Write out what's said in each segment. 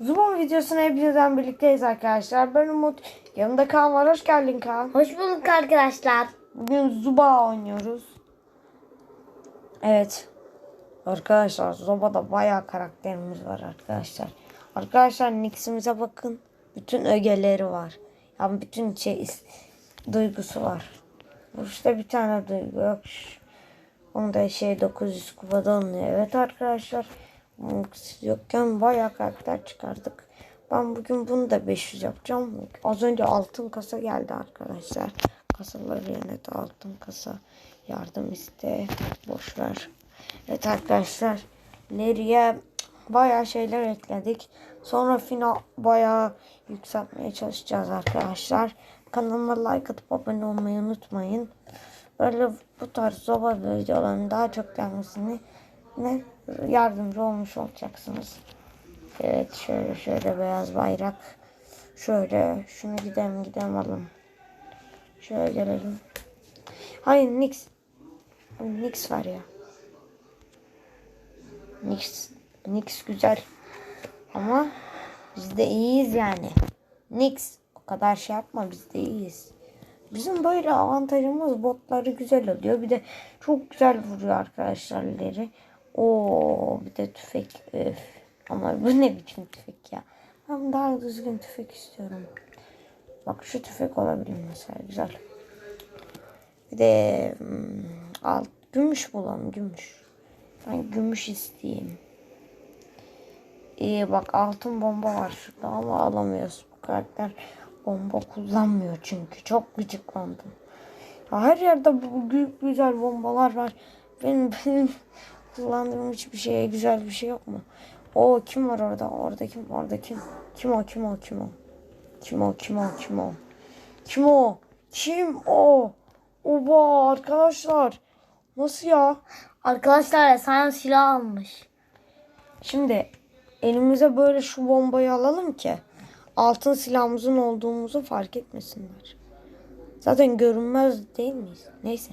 Zubon videosuna hepinizden birlikteyiz arkadaşlar. Ben Umut. Yanımda Kaan var. Hoş geldin Kaan. Hoş bulduk arkadaşlar. Bugün Zuba oynuyoruz. Evet. Arkadaşlar Zuba'da bayağı karakterimiz var arkadaşlar. Arkadaşlar Nix'imize bakın. Bütün ögeleri var. Yani bütün şey duygusu var. İşte bir tane duygu yok. Onu da şey 900 kupada alınıyor. Evet arkadaşlar. Nix yokken bayağı karakter çıkardık. Ben bugün bunu da 500 yapacağım. Az önce altın kasa geldi arkadaşlar. Kasaları yerine de altın kasa. Yardım iste. Boş. Evet arkadaşlar. Leriye bayağı şeyler ekledik. Sonra final bayağı yükseltmeye çalışacağız arkadaşlar. Kanalıma like atıp abone olmayı unutmayın. Böyle bu tarz zoba videoların daha çok gelmesini ne yardımcı olmuş olacaksınız. Evet şöyle şöyle beyaz bayrak. Şöyle şunu gidelim gidelim alalım. Şöyle gelelim. Hayır Nix. Nix var ya. Nix. Nix güzel. Ama biz de iyiyiz yani. Nix. O kadar şey yapma biz de iyiyiz. Bizim böyle avantajımız botları güzel oluyor. Bir de çok güzel vuruyor arkadaşlar ileri. Oo bir de tüfek. Öf. Ama bu ne biçim tüfek ya. Ben daha düzgün tüfek istiyorum. Bak şu tüfek olabilir mesela güzel. Bir de hmm, alt gümüş bulalım gümüş. Ben gümüş isteyeyim. İyi bak altın bomba var şurada ama alamıyoruz. Bu karakter bomba kullanmıyor çünkü. Çok gıcıklandım. Her yerde bu güzel bombalar var. Benim, benim kullandığım hiçbir şeye güzel bir şey yok mu? O kim var orada? Orada kim? Orada kim? Kim o? Kim o? Kim o? Kim o? Kim o? Kim o? Kim o? Kim o? Oba arkadaşlar. Nasıl ya? Arkadaşlar efsane silah almış. Şimdi elimize böyle şu bombayı alalım ki altın silahımızın olduğumuzu fark etmesinler. Zaten görünmez değil miyiz? Neyse.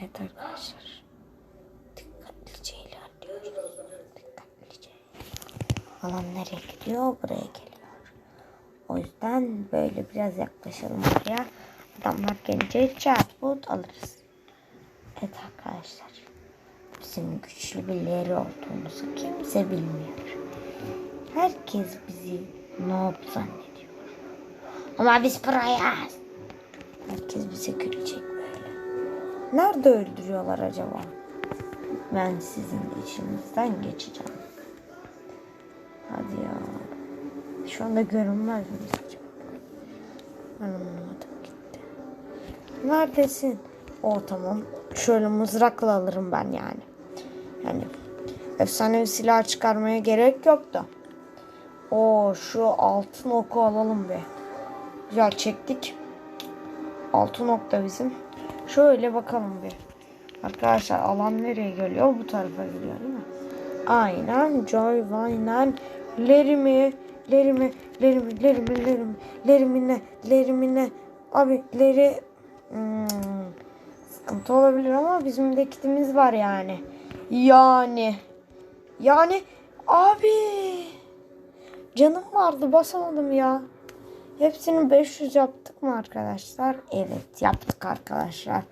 Evet arkadaşlar. Alan nereye gidiyor? Buraya geliyor. O yüzden böyle biraz yaklaşalım buraya. Adamlar gelince chatbot alırız. Evet arkadaşlar. Bizim güçlü birileri olduğumuzu kimse bilmiyor. Herkes bizi noob zannediyor. Ama biz proyaz. Herkes bize gülecek böyle. Nerede öldürüyorlar acaba? Ben sizin içinizden geçeceğim. Şu anda görünmez miyiz acaba? Anlamadım gitti. Neredesin? O tamam. Şöyle mızrakla alırım ben yani. Yani efsanevi silah çıkarmaya gerek yok da. O şu altın oku alalım be. Güzel çektik. Altın ok da bizim. Şöyle bakalım bir. Arkadaşlar alan nereye geliyor? Bu tarafa geliyor değil mi? Aynen. Joy, aynen. Lerimi, lerimi, lerimi, lerimi, lerimi, lerimine, lerimine. Abi leri... Hmm, sıkıntı olabilir ama bizim de kitimiz var yani. Yani. Yani abi. Canım vardı basamadım ya. Hepsini 500 yaptık mı arkadaşlar? Evet yaptık arkadaşlar.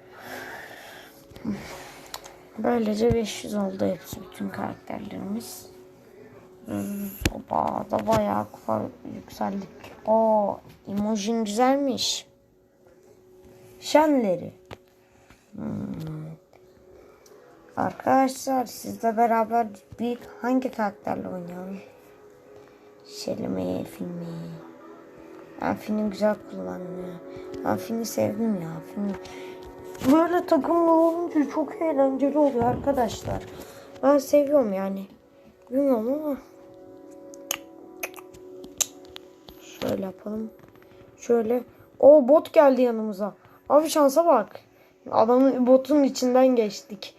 Böylece 500 oldu hepsi bütün karakterlerimiz. Oba da bayağı kupa yükseldik. O emojin güzelmiş. Şenleri. Hmm. Arkadaşlar sizle beraber bir hangi karakterle oynayalım? Şelime filmi. Filmi güzel. Ben filmi sevdim ya. Filmi. Böyle takımlı olunca çok eğlenceli oluyor arkadaşlar. Ben seviyorum yani. Bilmiyorum ama. Şöyle yapalım. Şöyle. O bot geldi yanımıza. Abi şansa bak. Adamın botun içinden geçtik.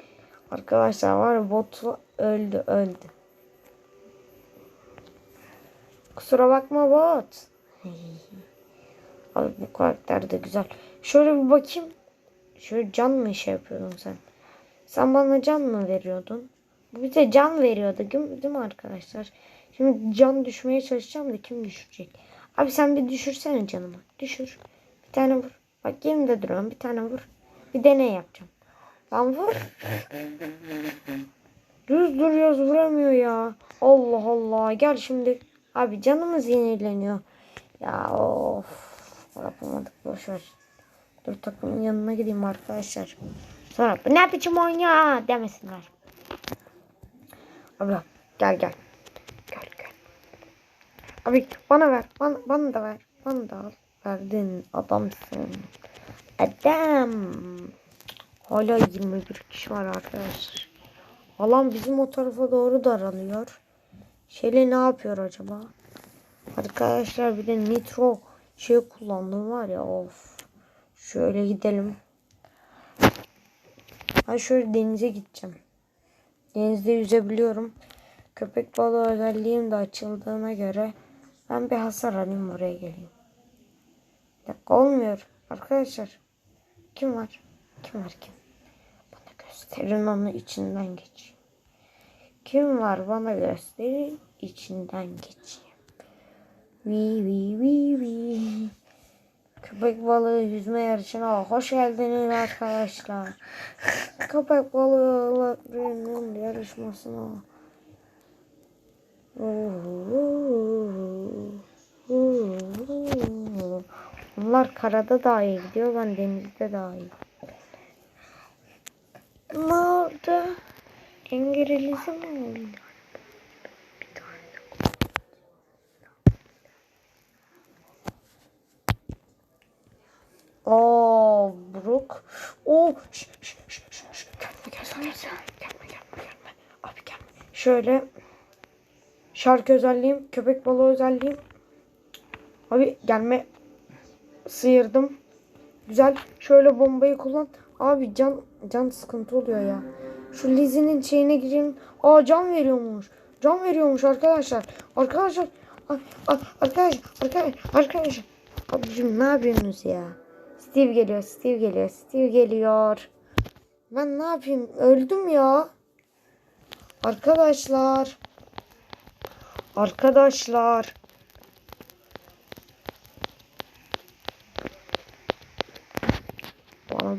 Arkadaşlar var bot öldü öldü. Kusura bakma bot. Abi bu karakter de güzel. Şöyle bir bakayım. Şöyle can mı şey yapıyordun sen? Sen bana can mı veriyordun? Bu bize can veriyordu değil mi arkadaşlar? Şimdi can düşmeye çalışacağım da kim düşecek? Abi sen bir düşürsene canımı. Düşür. Bir tane vur. Bak yerimde duruyorum. Bir tane vur. Bir deney yapacağım. Lan vur. Düz duruyoruz vuramıyor ya. Allah Allah. Gel şimdi. Abi canımız yenileniyor. Ya of. Yapamadık. Boş ver. Dur takımın yanına gideyim arkadaşlar. Sonra ne biçim ya demesinler. Abla. Gel gel. Abi bana ver. Bana, bana da ver. Bana da al. Verdin adamsın. Adam. Hala 21 kişi var arkadaşlar. Alan bizim o tarafa doğru daralıyor. Şeli ne yapıyor acaba? Arkadaşlar bir de nitro şey kullandım var ya of. Şöyle gidelim. Ha şöyle denize gideceğim. Denizde yüzebiliyorum. Köpek balığı özelliğim de açıldığına göre ben bir hasar alayım buraya geleyim. Bir dakika olmuyor. Arkadaşlar. Kim var? Kim var kim? Bana gösterin onu içinden geçeyim. Kim var bana gösterin içinden geçeyim. Vi vi vi vi. Köpek balığı yüzme yarışına hoş geldiniz arkadaşlar. Köpek balığının yarışmasına. Bunlar karada daha iyi gidiyor. Ben denizde daha iyi. Ne oldu? İngilizce mi oldu? Oo, Brook. Oo, şş, şş, şş, şş, şş. Gelme, gelme, gelme. Gelme, gelme, gelme. Abi gelme. Şöyle şarkı özelliğim, köpek balığı özelliğim. Abi gelme. Sıyırdım. Güzel. Şöyle bombayı kullan. Abi can can sıkıntı oluyor ya. Şu Lizzie'nin şeyine girelim. Aa can veriyormuş. Can veriyormuş arkadaşlar. Arkadaşlar. Arkadaşlar. Arkadaşlar. Arkadaşlar. Abicim ne yapıyorsunuz ya? Steve geliyor. Steve geliyor. Steve geliyor. Ben ne yapayım? Öldüm ya. Arkadaşlar. Arkadaşlar.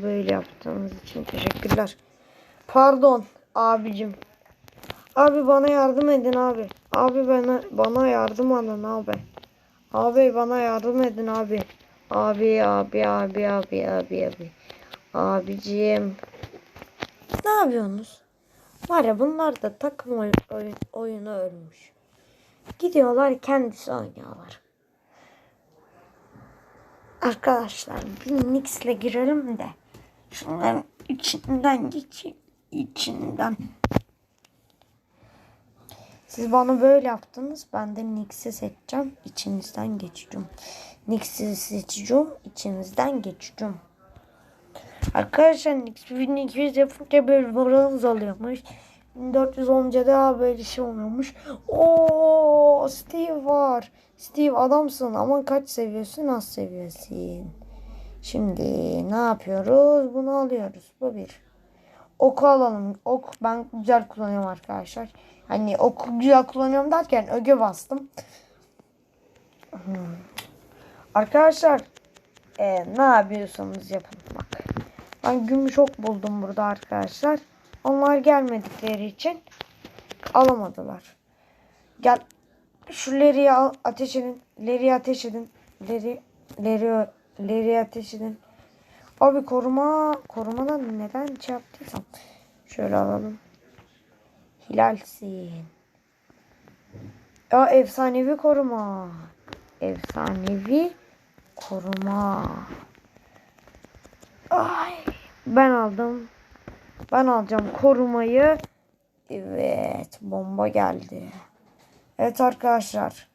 Böyle yaptığınız için teşekkürler. Pardon abicim. Abi bana yardım edin abi. Abi bana bana yardım edin abi. Abi bana yardım edin abi. Abi abi abi abi abi abi. Abicim. Ne yapıyorsunuz? Var ya bunlar da takım oy- oyun, oyunu ölmüş. Gidiyorlar kendisi oynuyorlar. Arkadaşlar bir Nix'le girelim de. Şunların içinden geçeyim. İçinden. Siz bana böyle yaptınız. Ben de Nix'i seçeceğim. İçinizden geçeceğim. Nix'i seçeceğim. içinizden geçeceğim. Arkadaşlar Nix 1200 yapınca böyle bronz oluyormuş. 1400 olunca daha böyle şey oluyormuş. Oo Steve var. Steve adamsın ama kaç seviyorsun az seviyorsun. Şimdi ne yapıyoruz? Bunu alıyoruz. Bu bir. Oku alalım. Ok ben güzel kullanıyorum arkadaşlar. Hani oku güzel kullanıyorum derken öge bastım. Hmm. Arkadaşlar e, ne yapıyorsanız yapın. Bak. Ben gümüş ok buldum burada arkadaşlar. Onlar gelmedikleri için alamadılar. Gel şu Leri'ye ateş edin. Leri'ye ateş edin. Leri, Leri, Leri'ye ateş edin. Abi koruma, korumadan neden şey yaptıysam. Şöyle alalım. Hilalsin. Ya efsanevi koruma. Efsanevi koruma. Ay, ben aldım. Ben alacağım korumayı. Evet, bomba geldi. Evet arkadaşlar.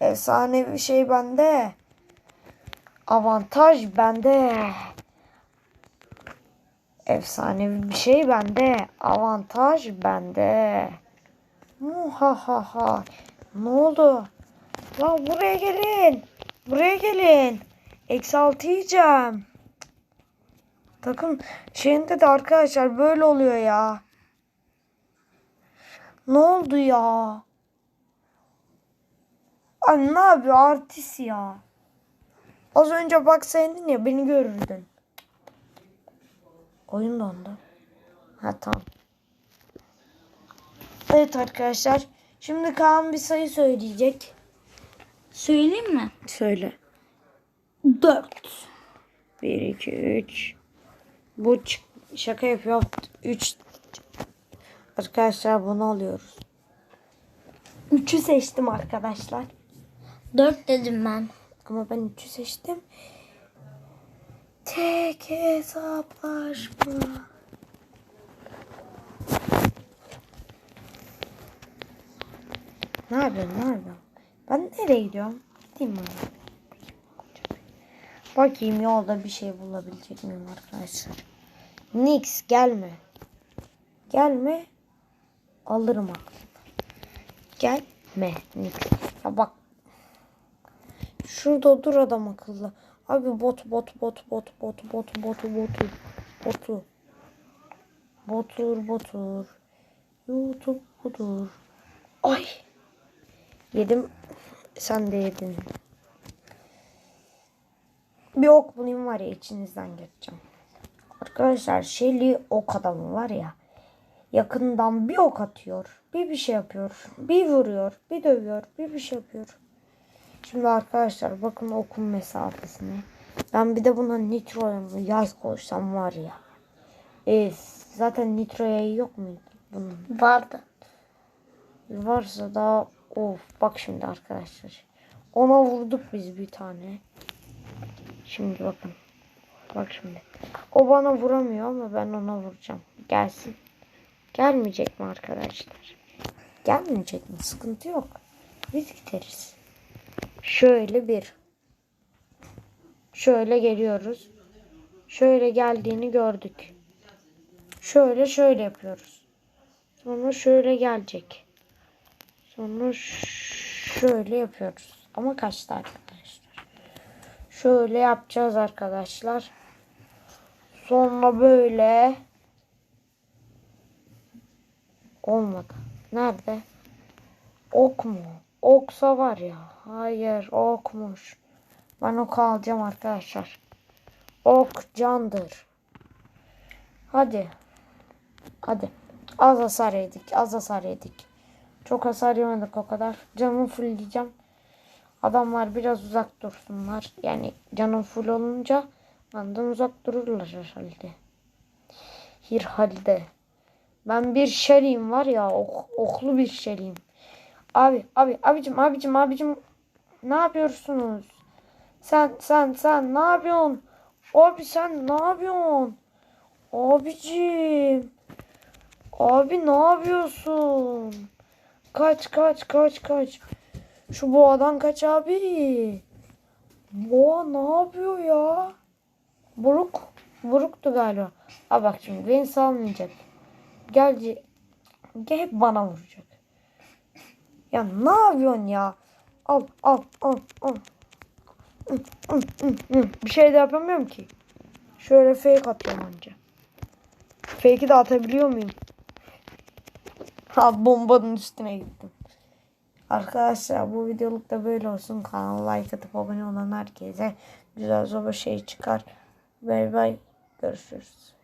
Efsanevi şey bende. Avantaj bende. Efsanevi bir şey bende. Avantaj bende. Muhahaha. Ne oldu? Lan buraya gelin. Buraya gelin. Eksi altı yiyeceğim. Takım şeyinde de arkadaşlar böyle oluyor ya. Ne oldu ya? Ay ne yapıyor artist ya? Az önce baksaydın ya beni görürdün. Oyun dondu. Ha tamam. Evet arkadaşlar. Şimdi Kaan bir sayı söyleyecek. Söyleyeyim mi? Söyle. 4. 1, 2, 3. Bu şaka yapıyor. 3. Arkadaşlar bunu alıyoruz. 3'ü seçtim arkadaşlar. 4 dedim ben. Ama ben 3'ü seçtim. Tek hesaplaşma. Ne yapıyorsun? Ne yapıyorsun? Ben nereye gidiyorum? Gideyim mi? Bakayım yolda bir şey bulabilecek miyim arkadaşlar? Nix gelme. Gelme. Alırım aklını. Gelme Nix. Ya bak Şurada dur adam akıllı. Abi bot bot bot bot bot bot botu botu botu. Botur botur. YouTube budur. Ay. Yedim. Sen de yedin. Bir ok bulayım var ya içinizden geçeceğim. Arkadaşlar Shelly ok adamı var ya. Yakından bir ok atıyor. Bir bir şey yapıyor. Bir vuruyor. Bir dövüyor. Bir bir şey yapıyor. Şimdi arkadaşlar bakın okun mesafesine. Ben bir de buna nitro yaz koysam var ya. E, zaten nitroya yok muydu bunun? Vardı. Varsa da of bak şimdi arkadaşlar. Ona vurduk biz bir tane. Şimdi bakın. Bak şimdi. O bana vuramıyor ama ben ona vuracağım. Gelsin. Gelmeyecek mi arkadaşlar? Gelmeyecek mi? Sıkıntı yok. Biz gideriz. Şöyle bir. Şöyle geliyoruz. Şöyle geldiğini gördük. Şöyle şöyle yapıyoruz. Sonra şöyle gelecek. Sonra şöyle yapıyoruz. Ama kaçtı arkadaşlar. Şöyle yapacağız arkadaşlar. Sonra böyle. Olmadı. Nerede? Ok mu? Oksa var ya. Hayır okmuş. Ben ok alacağım arkadaşlar. Ok candır. Hadi. Hadi. Az hasar yedik. Az hasar yedik. Çok hasar yemedik o kadar. Canımı fullleyeceğim. Adamlar biraz uzak dursunlar. Yani canım full olunca benden uzak dururlar herhalde. Herhalde. Ben bir şeriyim var ya. ok- oklu bir şeriyim. Abi abi abicim abicim abicim ne yapıyorsunuz? Sen sen sen ne yapıyorsun? Abi sen ne yapıyorsun? Abicim. Abi ne yapıyorsun? Kaç kaç kaç kaç. Şu boğadan kaç abi. Boğa ne yapıyor ya? Buruk. Buruktu galiba. Aa bak şimdi beni salmayacak. Gel, gel hep bana vuracak. Ya ne yapıyorsun ya? Al al al al. Bir şey de yapamıyorum ki. Şöyle fake atıyorum anca. Fake'i de atabiliyor muyum? Ha bombanın üstüne gittim. Arkadaşlar bu videoluk da böyle olsun. Kanala like atıp abone olan herkese güzel soba şey çıkar. Bay bay. Görüşürüz.